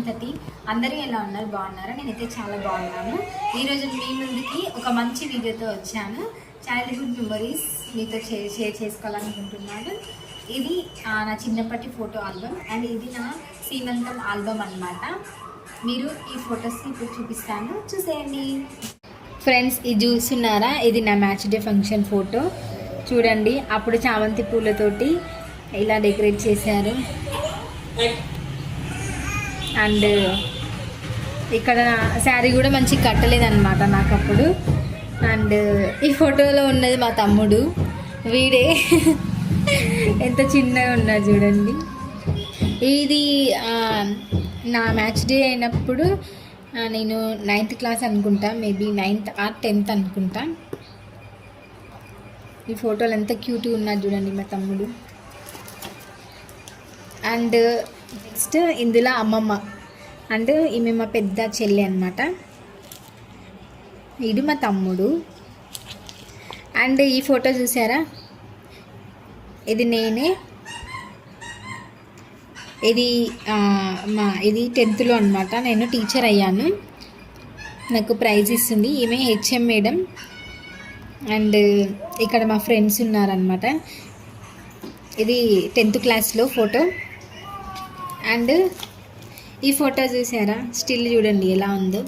సంతతి. అందరూ ఎలా ఉన్నారు? బాగున్నారా? నేనైతే చాలా బాగున్నాను. ఈరోజు మీ ముందుకి ఒక మంచి వీడియోతో వచ్చాను. చైల్డ్హుడ్ మెమరీస్ మీతో షేర్ షేర్ చేసుకోవాలనుకుంటున్నాను. ఇది నా చిన్నప్పటి ఫోటో ఆల్బమ్ అండ్ ఇది నా సీమంతం ఆల్బమ్ అన్నమాట. మీరు ఈ ఫొటోస్ని ఇప్పుడు చూపిస్తాను. చూసేయండి. ఫ్రెండ్స్ ఇది చూస్తున్నారా? ఇది నా మ్యాచ్ డే ఫంక్షన్ ఫోటో. చూడండి అప్పుడు చామంతి పూలతోటి ఇలా డెకరేట్ చేశారు. అండ్ ఇక్కడ శారీ కూడా మంచి కట్టలేదన్నమాట నాకు అప్పుడు అండ్ ఈ ఫోటోలో ఉన్నది మా తమ్ముడు. వీడే. ఎంత చిన్నగా ఉన్నాడు చూడండి. ఇది నా మ్యాచ్ డే అయినప్పుడు నేను నైన్త్ క్లాస్ అనుకుంటా మేబీ నైన్త్ ఆర్ టెన్త్ అనుకుంటా. ఈ ఫోటోలు ఎంత క్యూట్గా ఉన్నారు చూడండి మా తమ్ముడు. అండ్ నెక్స్ట్ ఇందులో అమ్మమ్మ. అంటే ఈమె మా పెద్ద చెల్లి అనమాట ఇది మా తమ్ముడు. అండ్ ఈ ఫోటో చూసారా? ఇది నేనే. ఇది మా ఇది టెన్త్లో అనమాట నేను టీచర్ అయ్యాను. నాకు ప్రైజ్ ఇస్తుంది. ఈమె హెచ్ఎం మేడం. అండ్ ఇక్కడ మా ఫ్రెండ్స్ ఉన్నారనమాట ఇది టెన్త్ క్లాస్లో ఫోటో. అండ్ ఈ ఫోటో చూసారా? స్టిల్ చూడండి ఎలా ఉందో.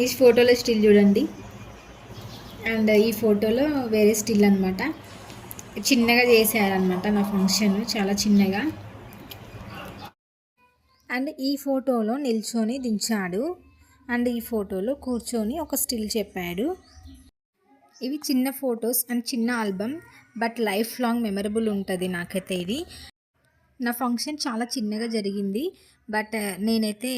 ఈ ఫోటోలో స్టిల్ చూడండి. అండ్ ఈ ఫోటోలో వేరే స్టిల్ అనమాట చిన్నగా చేశారనమాట నా ఫంక్షన్ చాలా చిన్నగా. అండ్ ఈ ఫోటోలో నిల్చొని దించాడు. అండ్ ఈ ఫోటోలో కూర్చొని ఒక స్టిల్ చెప్పాడు. ఇవి చిన్న ఫొటోస్ అండ్ చిన్న album but life long memorable ఉంటుంది నాకైతే ఇది. నా ఫంక్షన్ చాలా చిన్నగా జరిగింది. బట్ నేనైతే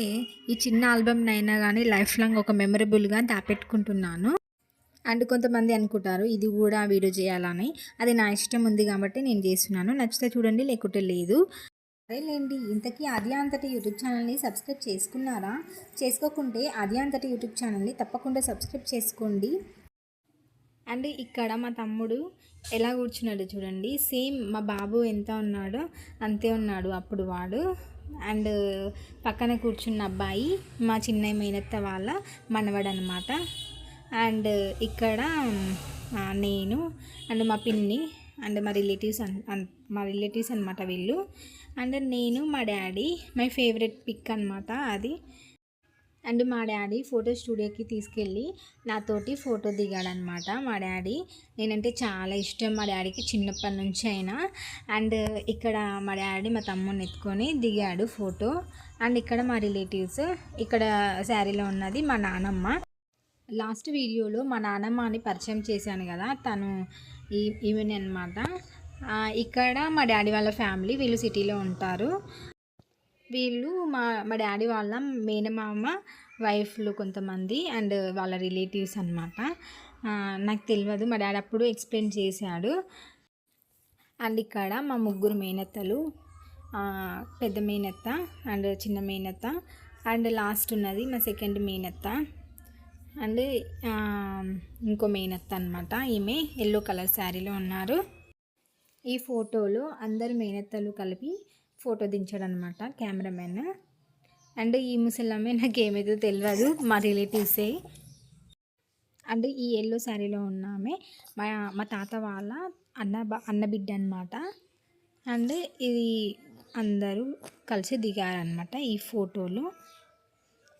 ఈ చిన్న ఆల్బమ్నైనా అయినా కానీ లైఫ్ లాంగ్ ఒక మెమరబుల్గా దాపెట్టుకుంటున్నాను. అండ్ కొంతమంది అనుకుంటారు ఇది కూడా వీడియో చేయాలని. అది నా ఇష్టం ఉంది కాబట్టి నేను చేస్తున్నాను. నచ్చితే చూడండి లేకుంటే లేదు. సరేలేండి ఇంతకీ అది అంతటి యూట్యూబ్ ఛానల్ని సబ్స్క్రైబ్ చేసుకున్నారా? చేసుకోకుంటే అది అంతటి యూట్యూబ్ ఛానల్ని తప్పకుండా సబ్స్క్రైబ్ చేసుకోండి. అండ్ ఇక్కడ మా తమ్ముడు ఎలా కూర్చున్నాడు చూడండి. సేమ్ మా బాబు ఎంత ఉన్నాడో అంతే ఉన్నాడు అప్పుడు వాడు. అండ్ పక్కన కూర్చున్న అబ్బాయి మా చిన్న మేనత్త వాళ్ళ మనవడు అనమాట అండ్ ఇక్కడ నేను అండ్ మా పిన్ని అండ్ మా రిలేటివ్స్ అన్ అన్- మా రిలేటివ్స్ అనమాట వీళ్ళు. అండ్ నేను మా డాడీ మై ఫేవరెట్ పిక్ అనమాట అది. అండ్ మా డాడీ ఫోటో స్టూడియోకి తీసుకెళ్ళి నాతోటి ఫోటో దిగాడనమాట మా డాడీ. నేనంటే చాలా ఇష్టం మా డాడీకి చిన్నప్పటి నుంచి అయినా. అండ్ ఇక్కడ మా డాడీ మా తమ్ముడిని ఎత్తుకొని దిగాడు ఫోటో. అండ్ ఇక్కడ మా రిలేటివ్స్ ఇక్కడ శారీలో ఉన్నది మా నానమ్మ. లాస్ట్ వీడియోలో మా నానమ్మ అని పరిచయం చేశాను కదా తను ఈ ఈమెన్ అనమాట ఇక్కడ మా డాడీ వాళ్ళ ఫ్యామిలీ వీళ్ళు సిటీలో ఉంటారు. వీళ్ళు మా మా డాడీ వాళ్ళ మేనమామ వైఫ్లు కొంతమంది అండ్ వాళ్ళ రిలేటివ్స్ అనమాట నాకు తెలియదు మా డాడీ అప్పుడు ఎక్స్ప్లెయిన్ చేశాడు. అండ్ ఇక్కడ మా ముగ్గురు మేనత్తలు పెద్ద మేనత్త అండ్ చిన్న మేనత్త అండ్ లాస్ట్ ఉన్నది మా సెకండ్ మేనత్త అండ్ ఇంకో మేనత్త అనమాట ఈమె ఎల్లో కలర్ శారీలో ఉన్నారు. ఈ ఫోటోలో అందరు మేనత్తలు కలిపి ఫోటో దించాడు అనమాట కెమెరామెన్ అండ్ ఈ ముసలమ్మే నాకు ఏమైతే తెలియదు మా రిలేటివ్సే. అండ్ ఈ ఎల్లో శారీలో ఉన్నామే మా మా తాత వాళ్ళ అన్న అన్న బిడ్డ అనమాట అండ్ ఇది అందరూ కలిసి దిగారనమాట ఈ ఫోటోలు.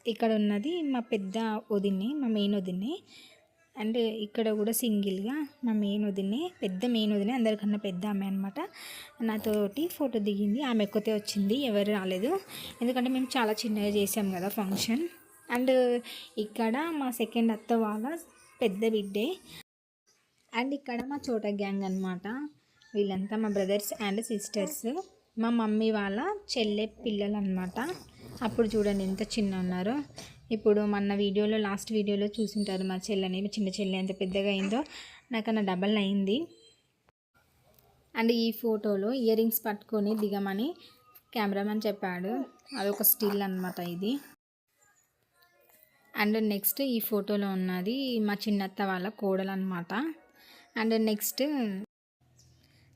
ఇక్కడ ఉన్నది మా పెద్ద వదినే మా మెయిన్ వదినే. అండ్ ఇక్కడ కూడా సింగిల్గా మా మెయిన్ వదినే పెద్ద మెయిన్ వదినే అందరికన్నా పెద్ద ఆమె అనమాట నాతోటి ఫోటో దిగింది. ఆమె ఎక్కువతే వచ్చింది. ఎవరు రాలేదు. ఎందుకంటే మేము చాలా చిన్నగా చేసాం కదా ఫంక్షన్. అండ్ ఇక్కడ మా సెకండ్ అత్త వాళ్ళ పెద్ద బిడ్డే అండ్ ఇక్కడ మా చోట గ్యాంగ్ అనమాట వీళ్ళంతా మా బ్రదర్స్ అండ్ సిస్టర్స్ మా మమ్మీ వాళ్ళ చెల్లె పిల్లలు అనమాట అప్పుడు చూడండి ఎంత చిన్న ఉన్నారో. ఇప్పుడు మొన్న వీడియోలో లాస్ట్ వీడియోలో చూసింటారు మా చెల్లెని చిన్న చెల్లె ఎంత పెద్దగా అయిందో. నాకన్నా డబల్ అయింది. అండ్ ఈ ఫోటోలో ఇయర్ రింగ్స్ పట్టుకొని దిగమని కెమెరామెన్ చెప్పాడు. అదొక స్టిల్ అనమాట ఇది. అండ్ నెక్స్ట్ ఈ ఫోటోలో ఉన్నది మా చిన్నత్త వాళ్ళ కోడలు అనమాట అండ్ నెక్స్ట్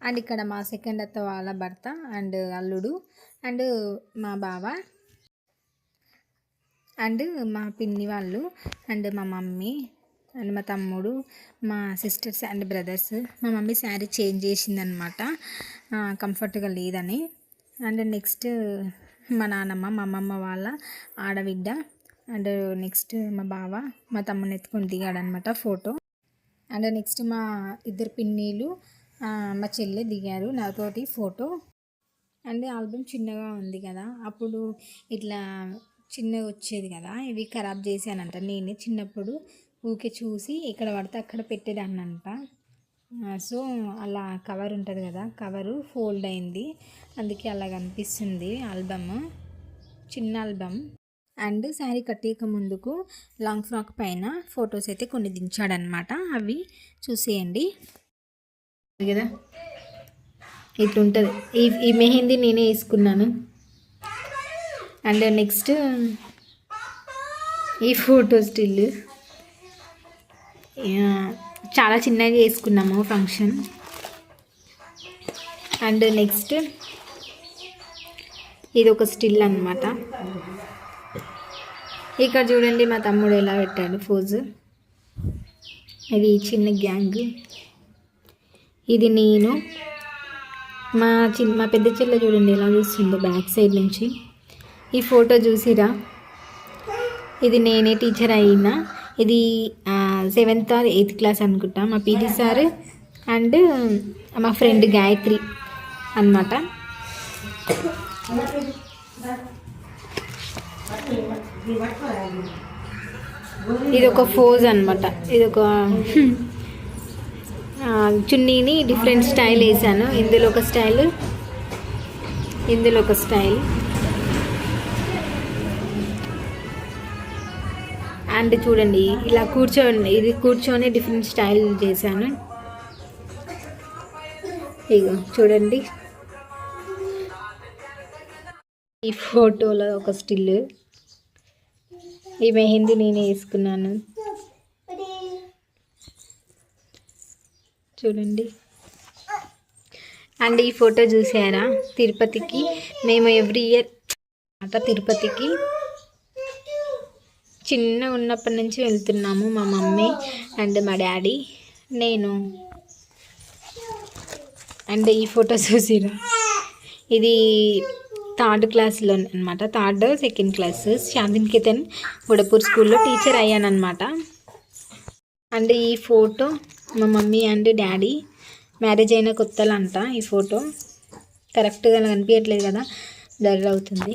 అండ్ ఇక్కడ మా సెకండ్ అత్త వాళ్ళ భర్త అండ్ అల్లుడు అండ్ మా బావ. అండ్ మా పిన్ని వాళ్ళు అండ్ మా మమ్మీ అండ్ మా తమ్ముడు మా సిస్టర్స్ అండ్ బ్రదర్స్. మా మమ్మీ శారీ చేంజ్ చేసిందనమాట కంఫర్ట్గా లేదని. అండ్ నెక్స్ట్ మా నాన్నమ్మ మా అమ్మమ్మ వాళ్ళ ఆడబిడ్డ అండ్ నెక్స్ట్ మా బావ మా తమ్ముని ఎత్తుకొని దిగాడనమాట ఫోటో. అండ్ నెక్స్ట్ మా ఇద్దరు పిన్నీలు మా చెల్లె దిగారు నాతోటి ఫోటో. అండ్ ఆల్బమ్ చిన్నగా ఉంది కదా అప్పుడు ఇట్లా చిన్నగా వచ్చేది కదా ఇవి ఖరాబ్ చేశానంట. నేనే చిన్నప్పుడు ఊకే చూసి ఇక్కడ పడితే అక్కడ పెట్టేదాన్నంట. సో అలా కవర్ ఉంటుంది కదా కవరు ఫోల్డ్ అయింది. అందుకే అలా కనిపిస్తుంది ఆల్బమ్ చిన్న ఆల్బమ్. అండ్ శారీ కట్టేయక ముందుకు లాంగ్ ఫ్రాక్ పైన ఫొటోస్ అయితే కొన్ని దించాడనమాట అవి చూసేయండి. కదా ఇట్లుంటుంది. ఈ ఈ మెహందీ నేనే వేసుకున్నాను. అండ్ నెక్స్ట్ ఈ ఫోటో స్టిల్. చాలా చిన్నగా వేసుకున్నాము ఫంక్షన్. అండ్ నెక్స్ట్ ఇది ఒక స్టిల్ అన్నమాట. ఇక్కడ చూడండి మా తమ్ముడు ఎలా పెట్టాడు ఫోజు. ఇది చిన్న గ్యాంగ్. ఇది నేను. మా చిన్న మా పెద్ద చెల్లె చూడండి ఎలా చూస్తుందో బ్యాక్ సైడ్ నుంచి. ఈ ఫోటో చూసిరా? ఇది నేనే టీచర్ అయినా. ఇది సెవెంత్ ఆర్ ఎయిత్ క్లాస్ అనుకుంటా మా పీటీ సార్ అండ్ మా ఫ్రెండ్ గాయత్రి అన్నమాట. ఇది ఒక ఫోజ్ అనమాట ఇది ఒక చున్నీని డిఫరెంట్ స్టైల్ వేసాను. ఇందులో ఒక స్టైల్ ఇందులో ఒక స్టైల్ అండ్ చూడండి ఇలా కూర్చోండి. ఇది కూర్చొని డిఫరెంట్ స్టైల్ చేశాను. ఇగో చూడండి. ఈ ఫోటోలో ఒక స్టిల్. ఈ మెహందీ నేనే వేసుకున్నాను. చూడండి. అండ్ ఈ ఫోటో చూసారా? తిరుపతికి. మేము ఎవ్రీ ఇయర్ అట తిరుపతికి చిన్న ఉన్నప్పటి నుంచి వెళ్తున్నాము మా మమ్మీ అండ్ మా డాడీ. నేను అండ్ ఈ ఫోటో చూసిరా ఇది థర్డ్ క్లాస్లో అనమాట third second class Shantiniketan Gudapur స్కూల్లో టీచర్ అయ్యానమాట అండ్ ఈ ఫోటో మా మమ్మీ అండ్ డాడీ. మ్యారేజ్ అయిన కొత్తలంట ఈ ఫోటో. కరెక్ట్గా కనిపించట్లేదు కదా. బ్లర్ అవుతుంది.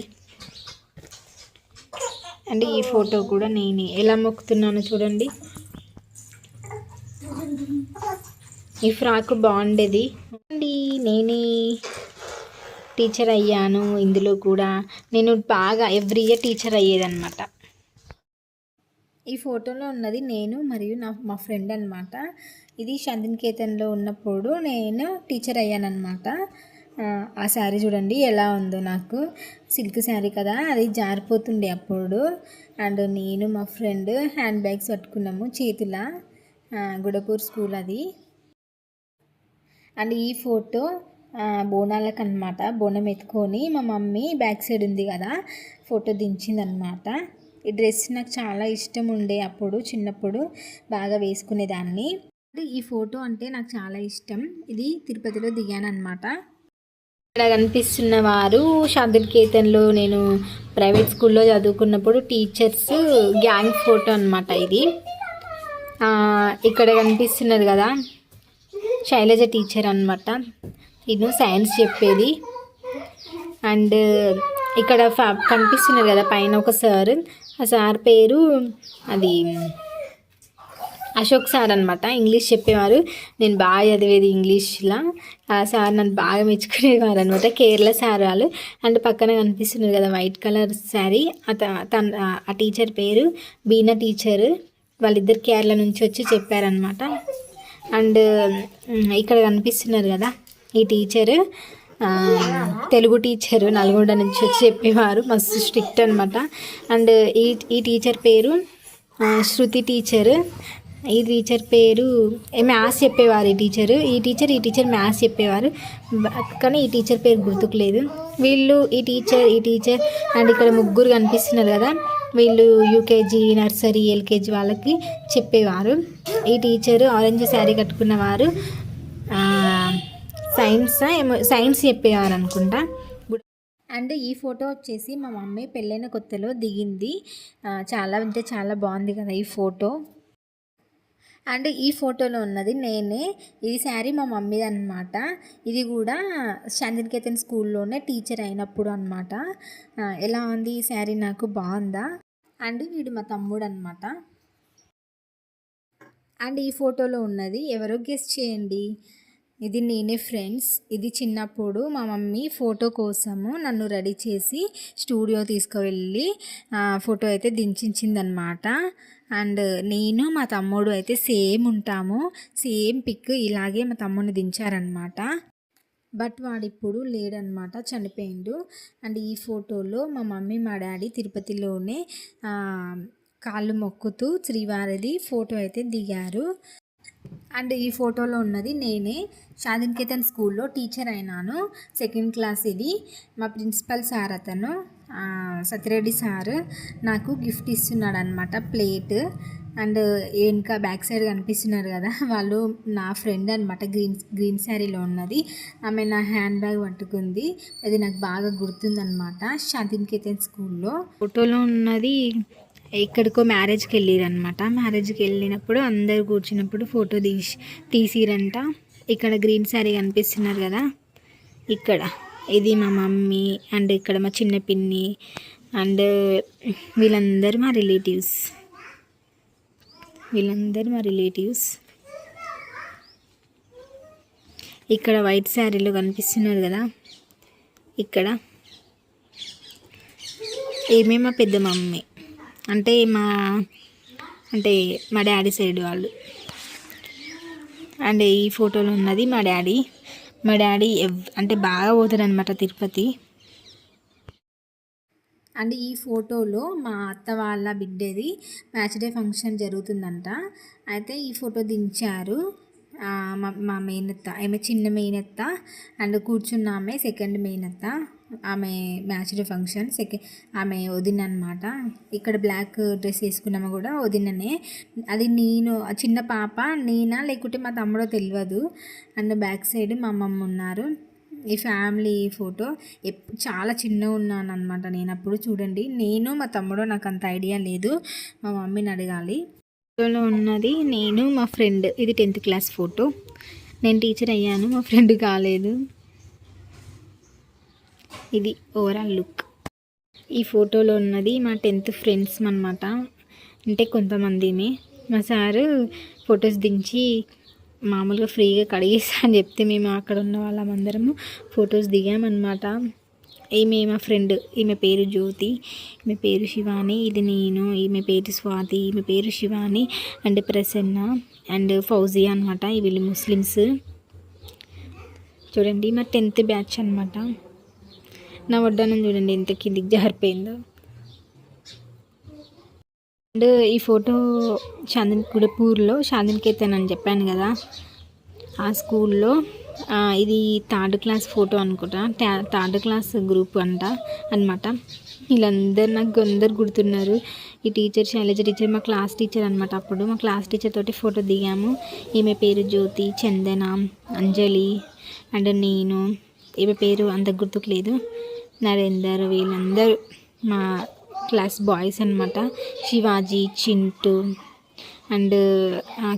అండ్ ఈ ఫోటో కూడా నేనే. ఎలా మొక్కుతున్నానో చూడండి. ఈ ఫ్రాక్ బాగుండేది. అండి నేనే టీచర్ అయ్యాను. ఇందులో కూడా నేను బాగా ఎవ్రీ ఇయర్ టీచర్ అయ్యేదన్నమాట. ఈ ఫోటోలో ఉన్నది నేను మరియు నా మా ఫ్రెండ్ అనమాట ఇది శాంతినికేతన్లో ఉన్నప్పుడు నేను టీచర్ అయ్యానన్నమాట. ఆ, శారీ చూడండి ఎలా ఉందో నాకు. సిల్క్ శారీ కదా అది జారిపోతుండే అప్పుడు. అండ్ నేను మా ఫ్రెండ్ హ్యాండ్ బ్యాగ్స్ పట్టుకున్నాము చేతుల. గుడపూర్ స్కూల్ అది. అండ్ ఈ ఫోటో బోనాలకు అనమాట బోనం ఎత్తుకొని మా మమ్మీ బ్యాక్ సైడ్ ఉంది కదా ఫోటో దించిందనమాట ఈ డ్రెస్ నాకు చాలా ఇష్టం ఉండే అప్పుడు చిన్నప్పుడు బాగా వేసుకునేదాన్ని. ఈ ఫోటో అంటే నాకు చాలా ఇష్టం. ఇది తిరుపతిలో దిగాను అనమాట ఇక్కడ కనిపిస్తున్న వారు శాంతినికేతన్లో నేను ప్రైవేట్ స్కూల్లో చదువుకున్నప్పుడు టీచర్స్ గ్యాంగ్ ఫోటో అనమాట ఇది. ఆ, ఇక్కడ కనిపిస్తున్నది కదా శైలజ టీచర్ అనమాట నేను సైన్స్ చెప్పేది. అండ్ ఇక్కడ ఫ- కనిపిస్తున్నారు కదా పైన ఒక సార్. ఆ సార్ పేరు అది అశోక్ సార్ అనమాట ఇంగ్లీష్ చెప్పేవారు. నేను బాగా చదివేది ఇంగ్లీష్లో. ఆ సార్ నన్ను బాగా మెచ్చుకునేవారు అనమాట కేరళ సార్ వాళ్ళు. అండ్ పక్కన కనిపిస్తున్నారు కదా వైట్ కలర్ శారీ. తన ఆ టీచర్ పేరు బీనా టీచర్. వాళ్ళిద్దరు కేరళ నుంచి వచ్చి చెప్పారనమాట అండ్ ఇక్కడ కనిపిస్తున్నారు కదా ఈ టీచర్. తెలుగు టీచర్ నల్గొండ నుంచి వచ్చి చెప్పేవారు. మస్తు స్ట్రిక్ట్ అనమాట అండ్ ఈ ఈ టీచర్ పేరు శృతి టీచర్. ఈ టీచర్ పేరు మ్యాథ్స్ చెప్పేవారు ఈ టీచరు ఈ టీచర్ ఈ టీచర్ మ్యాథ్స్ చెప్పేవారు. కానీ ఈ టీచర్ పేరు గుర్తుకులేదు. వీళ్ళు ఈ టీచర్ ఈ టీచర్ అండ్ ఇక్కడ ముగ్గురు కనిపిస్తున్నారు కదా. వీళ్ళు యూకేజీ నర్సరీ ఎల్కేజీ వాళ్ళకి చెప్పేవారు. ఈ టీచరు ఆరెంజ్ శారీ కట్టుకున్నవారు. సైన్స్ ఏమో సైన్స్ చెప్పేవారు అనుకుంటా. అండ్ ఈ ఫోటో వచ్చేసి మా మమ్మీ పెళ్ళైన కొత్తలో దిగింది. చాలా అంటే చాలా బాగుంది కదా ఈ ఫోటో. అండ్ ఈ ఫోటోలో ఉన్నది నేనే. ఈ శారీ మా మమ్మీది అనమాట ఇది కూడా శాంతినికేతన్ స్కూల్లోనే టీచర్ అయినప్పుడు అనమాట ఎలా ఉంది ఈ శారీ నాకు బాగుందా? అండ్ వీడు మా తమ్ముడు అనమాట అండ్ ఈ ఫోటోలో ఉన్నది ఎవరో గెస్ట్ చేయండి. ఇది నేనే ఫ్రెండ్స్. ఇది చిన్నప్పుడు మా మమ్మీ ఫోటో కోసము నన్ను రెడీ చేసి స్టూడియో తీసుకువెళ్ళి ఫోటో అయితే దించిందనమాట అండ్ నేను మా తమ్ముడు అయితే సేమ్ ఉంటాము. సేమ్ పిక్ ఇలాగే మా తమ్ముడిని దించారనమాట. బట్ వాడిప్పుడు లేడనమాట చనిపోయిండు. అండ్ ఈ ఫోటోలో మా మమ్మీ మా డాడీ తిరుపతిలోనే కాళ్ళు మొక్కుతూ శ్రీవారిది ఫోటో అయితే దిగారు. అండ్ ఈ ఫోటోలో ఉన్నది నేనే. శాంతినికేతన్ స్కూల్లో టీచర్ అయినాను. సెకండ్ క్లాస్ ఇది. మా ప్రిన్సిపల్ సార్ అతను సత్యరెడ్డి సార్ నాకు గిఫ్ట్ ఇస్తున్నాడు అనమాట ప్లేట్. అండ్ వెనుక బ్యాక్ సైడ్ కనిపిస్తున్నారు కదా వాళ్ళు నా ఫ్రెండ్ అనమాట గ్రీన్ గ్రీన్ శారీలో ఉన్నది. ఆమె నా హ్యాండ్ బ్యాగ్ పట్టుకుంది. అది నాకు బాగా గుర్తుందనమాట శాంతినికేతన్ స్కూల్లో. ఫోటోలో ఉన్నది ఎక్కడికో మ్యారేజ్కి వెళ్ళిరనమాట మ్యారేజ్కి వెళ్ళినప్పుడు అందరు కూర్చున్నప్పుడు ఫోటో తీసి తీసిరంట. ఇక్కడ గ్రీన్ శారీ కనిపిస్తున్నారు కదా. ఇక్కడ. ఇది మా మమ్మీ అండ్ ఇక్కడ మా చిన్న పిన్ని అండ్ వీళ్ళందరూ మా రిలేటివ్స్ వీళ్ళందరూ మా రిలేటివ్స్ ఇక్కడ వైట్ శారీలో కనిపిస్తున్నారు కదా. ఇక్కడ. ఏమే మా పెద్ద మమ్మీ. అంటే మా అంటే మా డాడీ సైడ్ వాళ్ళు. అండ్ ఈ ఫోటోలో ఉన్నది మా డాడీ. మా డాడీ ఎవ్- అంటే బాగా పోతాడు అనమాట తిరుపతి. అండ్ ఈ ఫోటోలో మా అత్త వాళ్ళ బిడ్డది మ్యాచ్ డే ఫంక్షన్ జరుగుతుందంట. అయితే ఈ ఫోటో దించారు మా మా మేనత్త ఆమె చిన్న మేనత్త అండ్ కూర్చున్న ఆమె సెకండ్ మేనత్త. ఆమె మ్యాచ్డ్ ఫంక్షన్ సెకండ్ ఆమె వదిన అనమాట ఇక్కడ బ్లాక్ డ్రెస్ వేసుకున్నాము కూడా వదిననే. అది నేను చిన్న పాప నేనా లేకుంటే మా తమ్ముడో తెలియదు అండ్ బ్యాక్ సైడ్ మా అమ్మమ్మ ఉన్నారు. ఈ ఫ్యామిలీ ఫోటో ఎప్ చాలా చిన్నగా ఉన్నాను అనమాట నేను అప్పుడు. చూడండి నేను మా తమ్ముడు నాకు అంత ఐడియా లేదు. మా మమ్మీని అడగాలి. ఫోటోలో ఉన్నది నేను మా ఫ్రెండ్. ఇది టెన్త్ క్లాస్ ఫోటో. నేను టీచర్ అయ్యాను మా ఫ్రెండ్ కాలేదు. ఇది ఓవరాల్ లుక్. ఈ ఫోటోలో ఉన్నది మా టెన్త్ ఫ్రెండ్స్ అనమాట అంటే కొంతమందిని మా సారు ఫొటోస్ దించి మామూలుగా ఫ్రీగా కడిగేస్తా అని చెప్తే మేము అక్కడ ఉన్న వాళ్ళమందరము ఫొటోస్ దిగామన్నమాట ఈమె మా ఫ్రెండ్. ఈమె పేరు జ్యోతి. ఈమె పేరు శివాని. ఇది నేను. ఈమె పేరు స్వాతి. ఈమె పేరు శివాని అండ్ ప్రసన్న అండ్ ఫౌజీ అనమాట వీళ్ళు ముస్లిమ్స్. చూడండి మా టెన్త్ బ్యాచ్ అనమాట నా వడ్డానం చూడండి ఎంత కింది జారిపోయిందో. అండ్ ఈ ఫోటో చాందిన్ గుడపూర్లో చాందన్కేతన్ అని చెప్పాను కదా ఆ స్కూల్లో ఇది థర్డ్ క్లాస్ ఫోటో అనుకుంటా థర్డ్ క్లాస్ గ్రూప్ అంట అనమాట వీళ్ళందరూ నాకు అందరు గుర్తున్నారు. ఈ టీచర్ శైలజ టీచర్ మా క్లాస్ టీచర్ అనమాట అప్పుడు. మా క్లాస్ టీచర్ తోటి ఫోటో దిగాము. ఈమె పేరు జ్యోతి చందన అంజలి అండ్ నేను. ఈమె పేరు అంత గుర్తుకు లేదు. నరేందర్ వీళ్ళందరూ మా క్లాస్ బాయ్స్ అనమాట శివాజీ చింటూ అండ్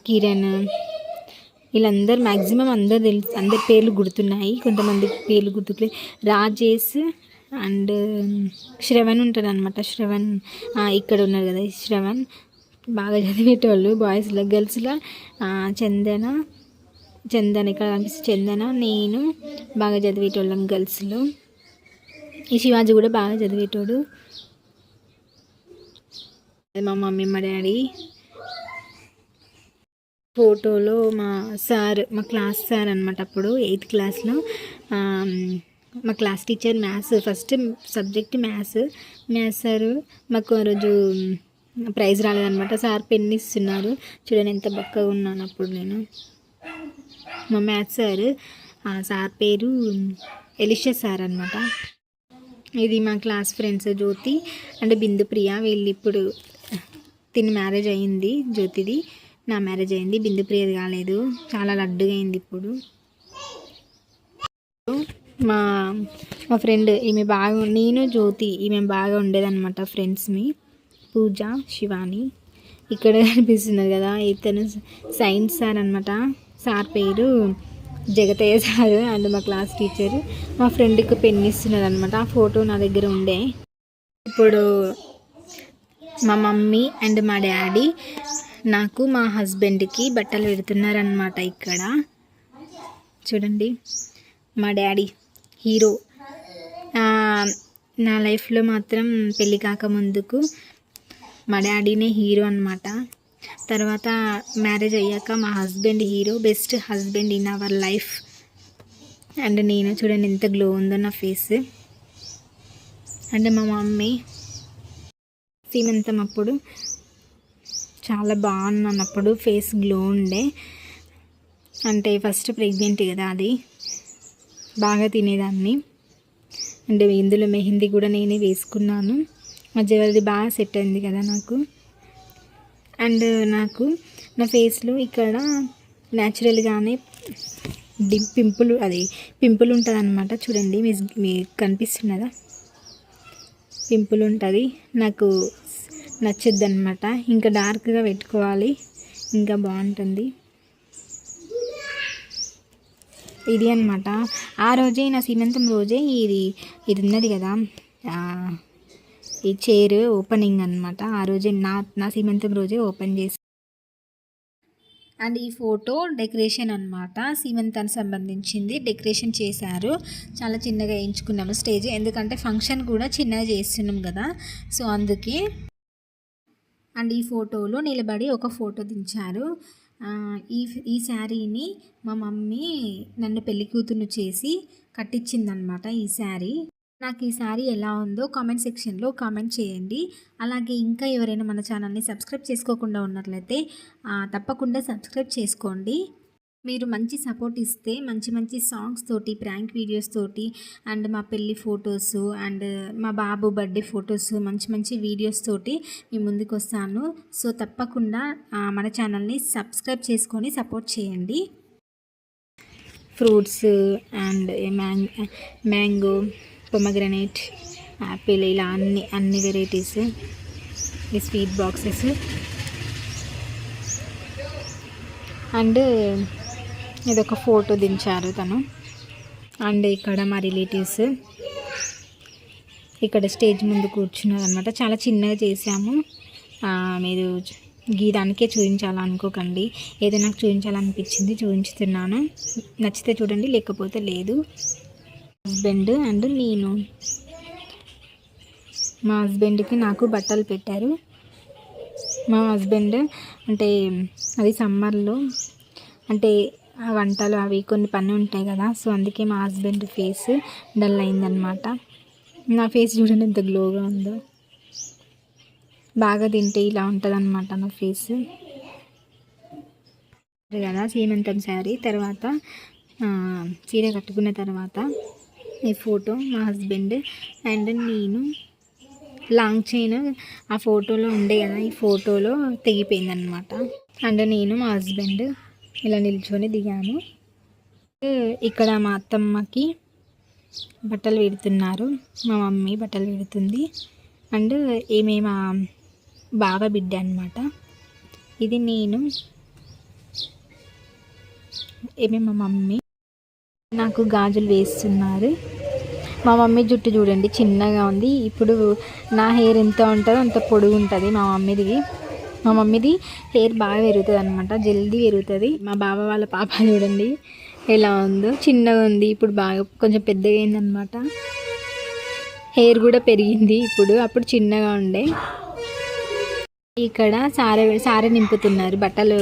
కిరణ్ వీళ్ళందరూ మ్యాక్సిమం అందరు తెలుసు అందరి పేర్లు గుర్తున్నాయి. కొంతమంది పేర్లు గుర్తుకులే రాజేష్ అండ్ శ్రవణ్ ఉంటాడు అనమాట శ్రవణ్ ఇక్కడ ఉన్నారు కదా శ్రవణ్. బాగా చదివేటోళ్ళు బాయ్స్లో గర్ల్స్లో. చందన చందన ఇక్కడ కనిపిస్తే చందన నేను బాగా చదివేటోళ్ళం గర్ల్స్లో. ఈ శివాజీ కూడా బాగా చదివేటోడు. మా మమ్మీ మా డాడీ. ఫోటోలో మా సార్ మా క్లాస్ సార్ అనమాట అప్పుడు ఎయిత్ క్లాస్లో. మా class teacher maths first subject maths. Maths sir మాకు ఆరోజు రోజు ప్రైజ్ రాలేదనమాట సార్ పెన్ ఇస్తున్నారు. చూడండి ఎంత బక్కగా ఉన్నాను అప్పుడు నేను. మా మ్యాథ్స్ సార్ ఆ సార్ పేరు ఎలిషా సార్ అనమాట ఇది మా క్లాస్ ఫ్రెండ్స్ జ్యోతి అంటే బిందు ప్రియ. వీళ్ళు ఇప్పుడు తిని మ్యారేజ్ అయింది జ్యోతిది. నా మ్యారేజ్ అయింది. బిందు ప్రియది కాలేదు. చాలా లడ్డుగా అయింది ఇప్పుడు. మా మా ఫ్రెండ్ ఈమె బాగా నేను జ్యోతి ఈమె బాగా ఉండేదన్నమాట ఫ్రెండ్స్మి పూజ శివాని. ఇక్కడ కనిపిస్తున్నది కదా ఇతను సైన్స్ సార్ అనమాట సార్ పేరు జగతయ్య సార్ అండ్ మా క్లాస్ టీచర్. మా ఫ్రెండ్కి పెన్ ఇస్తున్నది అనమాట ఆ ఫోటో నా దగ్గర ఉండే. ఇప్పుడు మా మమ్మీ అండ్ మా డాడీ నాకు మా హస్బెండ్కి బట్టలు పెడుతున్నారనమాట ఇక్కడ. చూడండి. మా డాడీ హీరో. నా లైఫ్లో మాత్రం పెళ్ళి కాకముందుకు మా డాడీనే హీరో అనమాట తర్వాత మ్యారేజ్ అయ్యాక మా husband hero best husband in our life. And నేను చూడండి ఎంత గ్లో ఉందో నా ఫేస్. అండ్ మా మమ్మీ సీమంతం అప్పుడు? చాలా బాగున్నాను అప్పుడు ఫేస్ గ్లో ఉండే. అంటే ఫస్ట్ ప్రెగ్నెంట్ కదా అది. బాగా తినేదాన్ని. అంటే ఇందులో మెహందీ కూడా నేనే వేసుకున్నాను. మా జ్యువెలరీ బాగా సెట్ అయింది కదా నాకు. అండ్ నాకు నా ఫేస్లో ఇక్కడ న్యాచురల్గానే డి పింపుల్ అది పింపుల్ ఉంటుంది అనమాట చూడండి మీ మీకు కనిపిస్తున్నదా? పింపుల్ ఉంటుంది నాకు నచ్చద్దు అనమాట ఇంకా డార్క్గా పెట్టుకోవాలి. ఇంకా బాగుంటుంది. ఇది అనమాట ఆ రోజే నా సీమంతం రోజే ఇది ఇది ఉన్నది కదా. ఈ చైర్ ఓపెనింగ్ అనమాట ఆ రోజే నా నా సీమంతం రోజే ఓపెన్ చేసి. అండ్ ఈ ఫోటో డెకరేషన్ అనమాట సీమంతానికి సంబంధించింది డెకరేషన్ చేశారు. చాలా చిన్నగా వేయించుకున్నాము స్టేజ్ ఎందుకంటే ఫంక్షన్ కూడా చిన్నగా చేస్తున్నాం కదా. సో అందుకే. అండ్ ఈ ఫోటోలో నిలబడి ఒక ఫోటో దించారు. ఈ ఈ శారీని మా మమ్మీ నన్ను పెళ్ళి కూతురు చేసి కట్టించిందనమాట ఈ శారీ. నాకు ఈ శారీ ఎలా ఉందో కామెంట్ సెక్షన్లో కామెంట్ చేయండి. అలాగే ఇంకా ఎవరైనా మన ఛానల్ని సబ్స్క్రైబ్ చేసుకోకుండా ఉన్నట్లయితే తప్పకుండా సబ్స్క్రైబ్ చేసుకోండి. మీరు మంచి సపోర్ట్ ఇస్తే మంచి మంచి సాంగ్స్ తోటి ప్రాంక్ వీడియోస్ తోటి అండ్ మా పెళ్ళి ఫొటోస్ అండ్ మా బాబు బర్త్డే ఫొటోస్ మంచి మంచి వీడియోస్ తోటి మీ ముందుకు వస్తాను. సో తప్పకుండా మన ఛానల్ని సబ్స్క్రైబ్ చేసుకొని సపోర్ట్ చేయండి. ఫ్రూట్స్ అండ్ మ్యాంగ్ మ్యాంగో పొమగ్రనేట్ యాపిల్ ఇలా అన్ని అన్ని వెరైటీస్ ఈ స్వీట్ బాక్సెస్ అండ్ ఇదొక ఫోటో దించారు తను. అండ్ ఇక్కడ మా రిలేటివ్స్ ఇక్కడ స్టేజ్ ముందు కూర్చున్నారు అనమాట చాలా చిన్నగా చేసాము మీరు గీదానికే చూపించాలనుకోకండి. ఏదో నాకు చూపించాలనిపించింది చూపించుతున్నాను. నచ్చితే చూడండి లేకపోతే లేదు. హస్బెండ్ అండ్ నేను. మా హస్బెండ్కి నాకు బట్టలు పెట్టారు. మా హస్బెండ్ అంటే అది సమ్మర్లో అంటే ఆ వంటలు అవి కొన్ని పని ఉంటాయి కదా సో అందుకే మా హస్బెండ్ ఫేస్ డల్ అయిందనమాట నా ఫేస్ చూడండి ఎంత గ్లోగా ఉందో. బాగా తింటే ఇలా ఉంటుంది అనమాట నా ఫేస్. కదా సీమంతం శారీ. తర్వాత చీర కట్టుకున్న తర్వాత ఈ ఫోటో మా హస్బెండ్ అండ్ నేను లాంగ్ చైన్ ఆ ఫోటోలో ఉండే కదా ఈ ఫోటోలో తెగిపోయిందనమాట అండ్ నేను మా హస్బెండ్ ఇలా నిల్చొని దిగాము. ఇక్కడ మా అత్తమ్మకి బట్టలు పెడుతున్నారు మా మమ్మీ బట్టలు పెడుతుంది అండ్ ఈమె మా బావ బిడ్డ అనమాట ఇది నేను ఏమే మా మమ్మీ. నాకు గాజులు వేస్తున్నారు. మా మమ్మీ జుట్టు చూడండి చిన్నగా ఉంది. ఇప్పుడు నా హెయిర్ ఎంత ఉంటుందో అంత పొడుగు ఉంటుంది మా మమ్మీది. మా మమ్మీది హెయిర్ బాగా పెరుగుతుంది అనమాట జల్దీ పెరుగుతుంది. మా బావ వాళ్ళ పాప చూడండి ఎలా ఉందో. చిన్నగా ఉంది ఇప్పుడు బాగా కొంచెం పెద్దగా అయిందనమాట హెయిర్ కూడా పెరిగింది ఇప్పుడు అప్పుడు చిన్నగా ఉండే. ఇక్కడ సారె సారె నింపుతున్నారు బట్టలు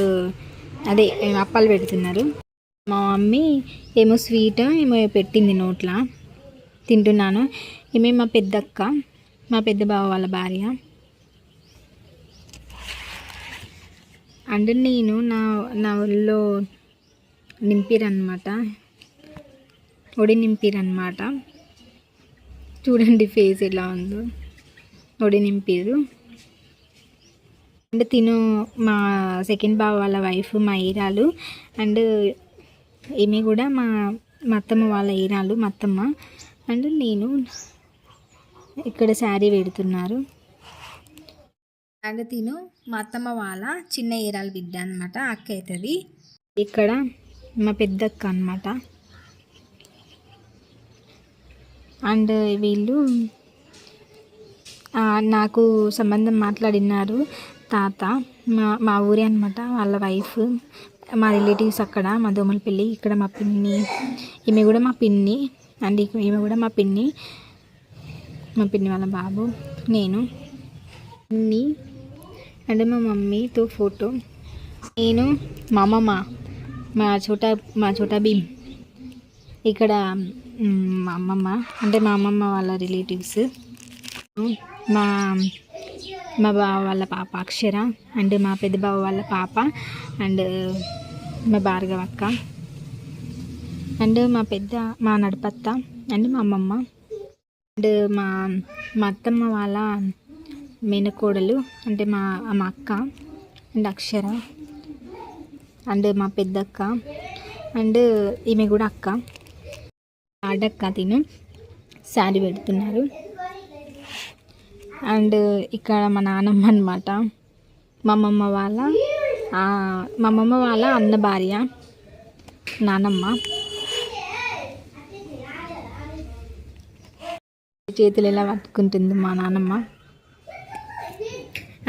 అదే అప్పాలు పెడుతున్నారు. మా మమ్మీ ఏమో స్వీట్ ఏమో పెట్టింది నోట్లా. తింటున్నాను. ఏమే మా పెద్దక్క మా పెద్ద బావ వాళ్ళ భార్య. అండ్ నేను నా నా ఒళ్ళో నింపిరనమాట ఒడి నింపిరనమాట చూడండి ఫేస్ ఎలా ఉందో. ఒడి నింపిరు అండ్ తిను మా సెకండ్ బావ వాళ్ళ వైఫ్ మా ఈరాలు అండ్ ఈమె కూడా మా మా అత్తమ్మ వాళ్ళ ఈనాళ్ళు మా అత్తమ్మ అండ్ నేను ఇక్కడ శారీ పెడుతున్నారు. అండ్ తిను మా అత్తమ్మ వాళ్ళ చిన్న ఈరాలు బిడ్డ అనమాట అక్క అవుతుంది. ఇక్కడ మా పెద్దక్క అనమాట అండ్ వీళ్ళు నాకు సంబంధం మాట్లాడినారు. తాత మా మా ఊరే అనమాట వాళ్ళ వైఫ్ మా రిలేటివ్స్ అక్కడ మా దోమలపల్లి ఇక్కడ మా పిన్ని ఈమె కూడా మా పిన్ని అండ్ ఈమె కూడా మా పిన్ని మా పిన్ని వాళ్ళ బాబు నేను. పిన్ని అండ్ మా మమ్మీతో ఫోటో. నేను మా అమ్మమ్మ మా చోటా మా చోటా భీమ్. ఇక్కడ మా అమ్మమ్మ అంటే మా అమ్మమ్మ వాళ్ళ రిలేటివ్స్. మా మా బావ వాళ్ళ పాప అక్షర అండ్ మా పెద్ద బావ వాళ్ళ పాప అండ్ మా భార్గవ అక్క. అండ్ మా పెద్ద మా నడపత్త అండ్ మా అమ్మమ్మ. అండ్ మా మా అత్తమ్మ వాళ్ళ మేనకోడలు అంటే మా మా అక్క అండ్ అక్షర అండ్ మా పెద్దక్క అండ్ ఈమె కూడా అక్క. ఆడక్క తిను శారీ పెడుతున్నారు. అండ్ ఇక్కడ మా నానమ్మ అనమాట మా అమ్మమ్మ వాళ్ళ మా అమ్మమ్మ వాళ్ళ అన్న భార్య నానమ్మ. చేతులు ఎలా పట్టుకుంటుంది మా నానమ్మ?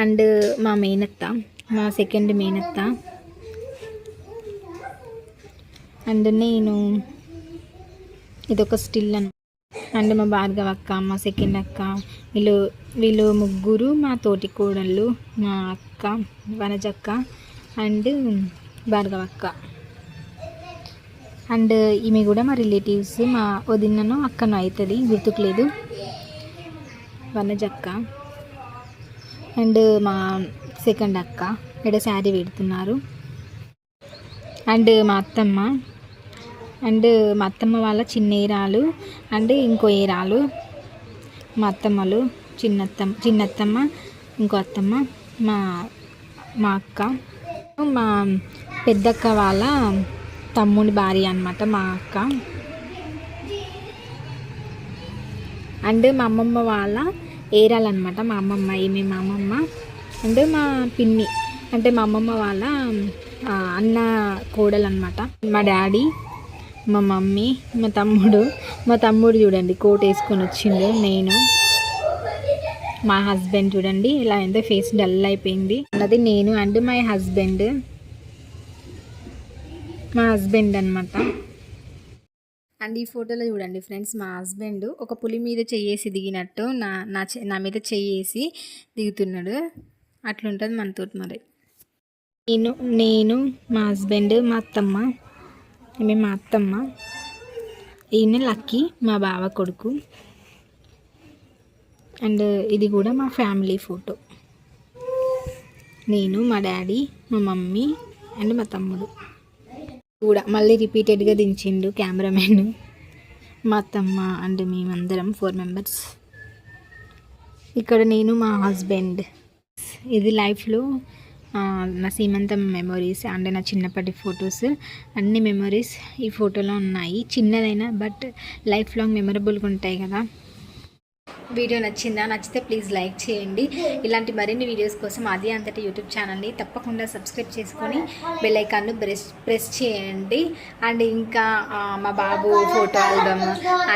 అండ్ మా మేనత్త మా సెకండ్ మేనత్త. అండ్ నేను ఇదొక స్టిల్ అన్న అండ్ మా భార్గవ అక్క మా సెకండ్ అక్క వీళ్ళు వీళ్ళు ముగ్గురు మా తోటి కోడళ్ళు మా అక్క వనజక్క అండ్ భార్గవ అక్క. అండ్ ఈమె కూడా మా రిలేటివ్స్ మా వదినను అక్కను అవుతుంది గుర్తుకులేదు. వనజక్క అండ్ మా సెకండ్ అక్క ఇక్కడ శారీ పెడుతున్నారు. అండ్ మా అత్తమ్మ అండ్ మా అత్తమ్మ వాళ్ళ చిన్న ఏరాలు అండ్ ఇంకో ఏరాలు. మా అత్తమ్మలు చిన్నత్తమ్మ చిన్నత్తమ్మ ఇంకో అత్తమ్మ మా మా అక్క. మా పెద్దక్క వాళ్ళ తమ్ముడి భార్య అనమాట మా అక్క. అండ్ మా అమ్మమ్మ వాళ్ళ ఏరాలన్నమాట మా అమ్మమ్మ ఈమె మా అమ్మమ్మ. అండ్ మా పిన్ని అంటే మా అమ్మమ్మ వాళ్ళ అన్న కోడలు అనమాట మా డాడీ మా మమ్మీ మా తమ్ముడు మా తమ్ముడు చూడండి కోట్ వేసుకొని వచ్చిండు. నేను మా హస్బెండ్ చూడండి ఇలా ఎంత ఫేస్ డల్ అయిపోయింది. అన్నది నేను అండ్ మై హస్బెండ్ మా హస్బెండ్ అనమాట అండ్ ఈ ఫోటోలో చూడండి ఫ్రెండ్స్ మా హస్బెండ్ ఒక పులి మీద చెయ్యేసి దిగినట్టు నా నా నా మీద చెయ్యేసి దిగుతున్నాడు. అట్లుంటుంది మనతోటి మరి. నేను నేను మా హస్బెండ్ మా అత్తమ్మ. ఈమె మా అత్తమ్మ. ఈయన లక్కీ మా బావ కొడుకు. అండ్ ఇది కూడా మా ఫ్యామిలీ ఫోటో. నేను మా డాడీ మా మమ్మీ అండ్ మా తమ్ముడు. కూడా మళ్ళీ రిపీటెడ్గా దించిండు కెమెరామెన్. మా అత్తమ్మ అండ్ మేమందరం ఫోర్ మెంబర్స్. ఇక్కడ నేను మా హస్బెండ్. ఇది లైఫ్లో నా సీమంతం మెమొరీస్ అండ్ నా చిన్నప్పటి ఫొటోస్ అన్ని మెమొరీస్ ఈ ఫోటోలో ఉన్నాయి. చిన్నదైనా బట్ లైఫ్ లాంగ్ మెమరబుల్గా ఉంటాయి కదా. వీడియో నచ్చిందా నచ్చితే ప్లీజ్ లైక్ చేయండి. ఇలాంటి మరిన్ని వీడియోస్ కోసం అది అంతటి యూట్యూబ్ ఛానల్ని తప్పకుండా సబ్స్క్రైబ్ చేసుకొని బెల్లైకాన్ను ప్రెస్ ప్రెస్ చేయండి. అండ్ ఇంకా మా బాబు ఫోటో ఆల్బమ్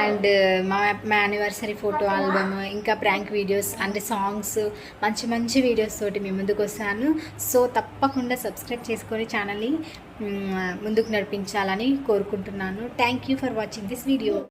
అండ్ మా మా యానివర్సరీ ఫోటో ఆల్బమ్ ఇంకా ప్రాంక్ వీడియోస్ అంటే సాంగ్స్ మంచి మంచి వీడియోస్ తోటి మీ ముందుకు వస్తాను. సో తప్పకుండా సబ్స్క్రైబ్ చేసుకొని ఛానల్ని ముందుకు నడిపించాలని కోరుకుంటున్నాను. Thank you for watching this video